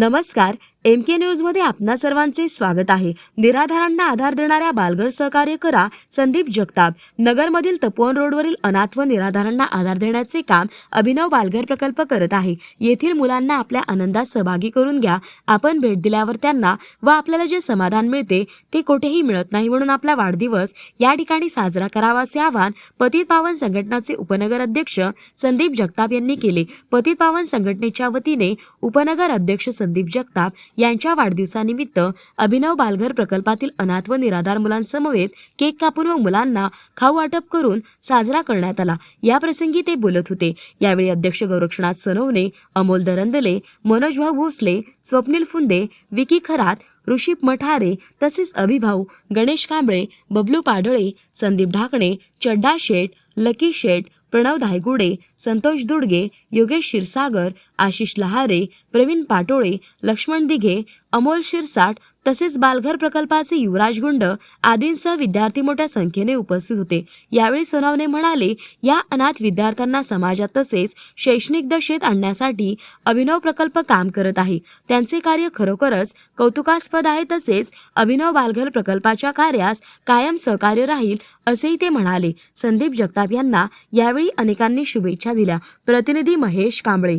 नमस्कार एम के न्यूजमध्ये आपणा सर्वांचे स्वागत आहे. निराधारांना आधार देणाऱ्या बालघर सहकार्य करा संदीप जगताप. नगरमधील तपोवन रोडवरील अनाथ व निराधारांना आधार देण्याचे काम अभिनव बालघर प्रकल्प करत आहे. येथील मुलांना आपल्या आनंदात सहभागी करून घ्या. आपण भेट दिल्यावर त्यांना व आपल्याला जे समाधान मिळते ते कुठेही मिळत नाही म्हणून आपला वाढदिवस या ठिकाणी साजरा करावा असे आवाहन पतित पावन संघटनाचे उपनगर अध्यक्ष संदीप जगताप यांनी केले. पतित पावन संघटनेच्या वतीने उपनगर अध्यक्ष संदीप जगताप यांच्या वाढदिवसानिमित्त अभिनव बालघर प्रकल्पातील अनाथ व निराधार मुलांसमवेत केक कापून व मुलांना खाऊ वाटप करून साजरा करण्यात आला. याप्रसंगी ते बोलत होते. यावेळी अध्यक्ष गौरक्षनाथ सनवणे अमोल दरंदले मनोजभाऊ भोसले स्वप्नील फुंदे विकी खरात ऋषिप मठारे तसेच अभिभाऊ गणेश कांबळे बबलू पाडळे संदीप ढाकणे चड्डा शेठ लकी शेठ प्रणव धायगुडे संतोष दुडगे योगेश क्षीरसागर आशिष लहारे प्रवीण पाटोळे लक्ष्मण दिघे अमोल शिरसाट तसेच बालघर प्रकल्पाचे युवराज गुंड आदींसह विद्यार्थी मोठ्या संख्येने उपस्थित होते. यावेळी सोनावणे म्हणाले या अनाथ विद्यार्थ्यांना समाजात तसेच शैक्षणिक दशेत आणण्यासाठी अभिनव प्रकल्प काम करत आहे. त्यांचे कार्य खरोखरच कौतुकास्पद आहे तसेच अभिनव बालघर प्रकल्पाच्या कार्यास कायम सहकार्य राहील असेही ते म्हणाले. संदीप जगताप यांना यावेळी अनेकांनी शुभेच्छा दिल्या. प्रतिनिधी महेश कांबळे.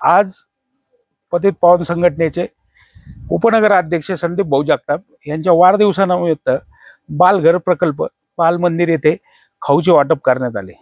आज पतित पावन संघटनेचे उपनगराध्यक्ष संदीप भाऊ जगताप यांच्या वाढदिवसानिमित्त बालघर प्रकल्प बाल मंदिर येथे खाऊचे वाटप करण्यात आले.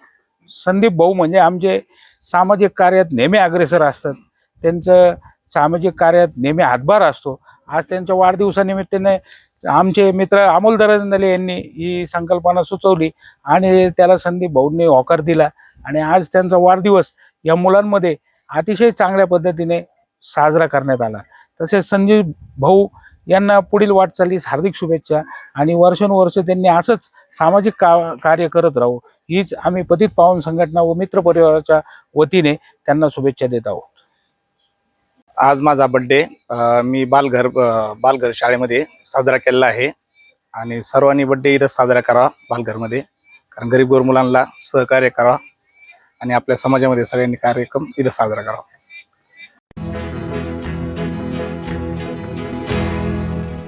संदीप भाऊ म्हणजे आमचे सामाजिक कार्यात नेहमी अग्रेसर असतात. त्यांचं सामाजिक कार्यात नेहमी हातभार असतो. आज त्यांच्या वाढदिवसानिमित्ताने आमचे मित्र अमोल दरंदले यांनी ही संकल्पना सुचवली आणि त्याला संदीप भाऊंनी होकार दिला आणि आज त्यांचा वाढदिवस या मुलांमध्ये अतिशय चांगल्या पद्धतीने साजरा करण्यात आला. तसेच संजीव भाऊ यांना पुढील वाटचालीस हार्दिक शुभेच्छा आणि वर्षानुवर्ष त्यांनी असंच सामाजिक का कार्य करत राहू. हीच आम्ही पतित पावन संघटना व मित्र परिवाराच्या वतीने त्यांना शुभेच्छा देत आहोत. आज माझा बड्डे मी बालघर बालघर शाळेमध्ये साजरा केलेला आहे. आणि सर्वांनी बड्डे इथं साजरा करा बालघरमध्ये. कारण गरीब गोर मुलांना सहकार्य करा आणि आपल्या समाजामध्ये सगळ्यांनी कार्यक्रम इथं साजरा करावा